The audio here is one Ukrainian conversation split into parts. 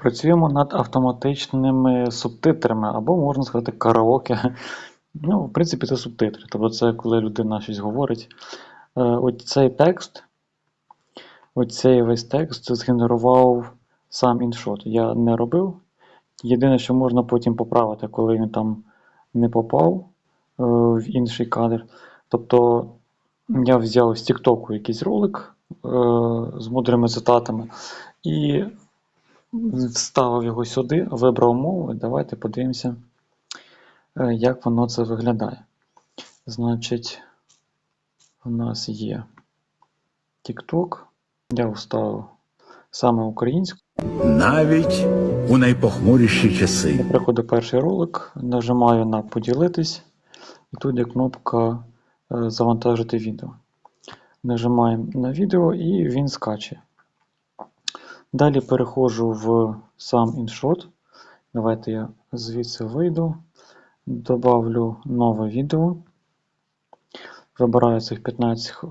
Працюємо над автоматичними субтитрами, або можна сказати караоке. Ну, в принципі, це субтитри. Тобто це коли людина щось говорить. Е, От цей текст, оцей весь текст згенерував сам іншот. Я не робив. Єдине, що можна потім поправити, коли він там не попав е, в інший кадр. Тобто я взяв з TikTok якийсь ролик е, з мудрими цитатами і вставив його сюди, вибрав мову. і Давайте подивимося, е, як воно це виглядає. Значить, у нас є TikTok. Я вставив саме українську. навіть у найпохмуріші часи. Я приходу перший ролик, нажимаю на поділитись, і тут є кнопка е, завантажити відео. Нажимаємо на відео і він скаче. Далі переходжу в сам іншот. Давайте я звідси вийду, добавлю нове відео. Вибираю цих 15 е,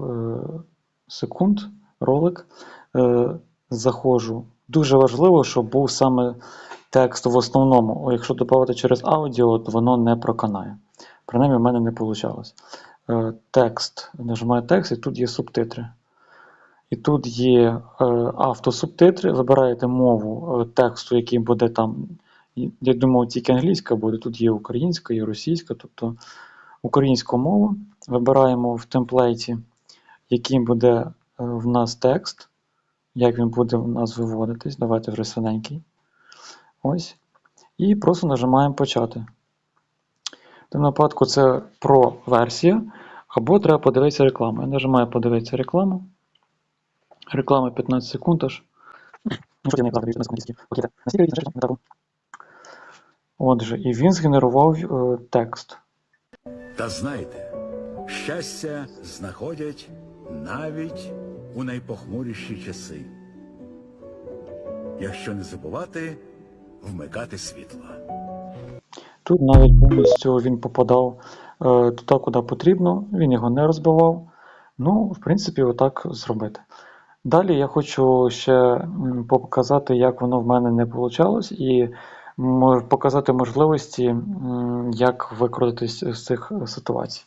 секунд ролик. Е, Заходжу. Дуже важливо, щоб був саме текст в основному. Якщо додавати через аудіо, то воно не проканає. Принаймні, в мене не вийшло. Текст. Нажимаю текст, і тут є субтитри. І тут є е, автосубтитри. Вибираєте мову е, тексту, який буде там. Я думав, тільки англійська буде. Тут є українська, є російська, тобто українську мову. Вибираємо в темплейті, який буде е, в нас текст, як він буде в нас виводитись. Давайте вже синенький. Ось. І просто нажимаємо почати. В тому випадку це про версія, або треба подивитися рекламу. Я нажимаю подивитися рекламу. Реклама 15 секунд аж. Ну, що я не правда, 15 секунд. Окей, так. Наскільки різно, що так? Отже, і він згенерував е, текст. Та знайте, щастя знаходять навіть у найпохмуріші часи. Якщо не забувати вмикати світло. Тут навіть повністю він попадав е, туди, куди потрібно, він його не розбивав. Ну, в принципі, отак зробити. Далі я хочу ще показати, як воно в мене не вийшло, і показати можливості, як викрутитись з цих ситуацій.